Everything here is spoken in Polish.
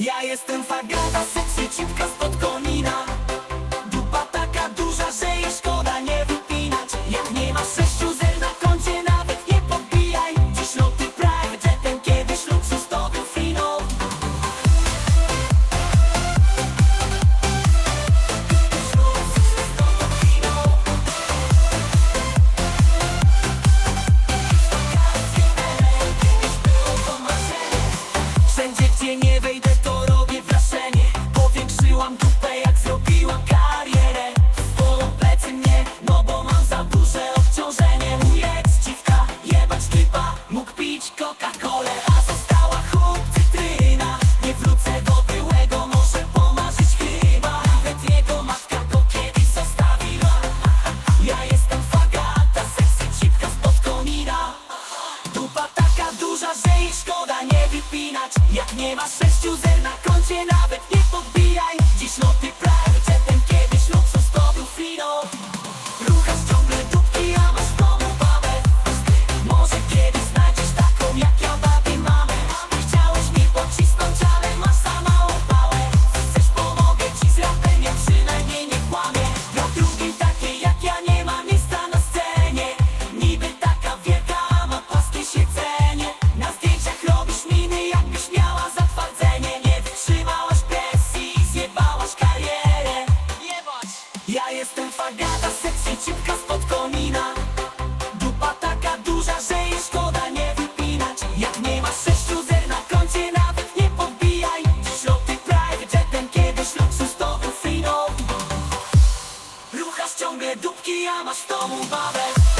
Ja jestem fagata, sexy cipka pić Coca-Colę, a została chłop cytryna Nie wrócę do byłego, może pomarzyć chyba. Nawet jego matka go kiedyś zostawiła. Ja jestem fagata, seksy cipka spod komina. Dupa taka duża, że jej szkoda nie wypinać. Jak nie masz sześciu zer na koncie nawet nie szybka spod komina Dupa taka duża, że jej szkoda nie wypinać. Jak nie masz sześciu zer na koncie nawet nie podbijaj. Dziś loty private jetem, kiedyś luksus to był free no. Ruchasz ciągle dupki, a masz w domu babę.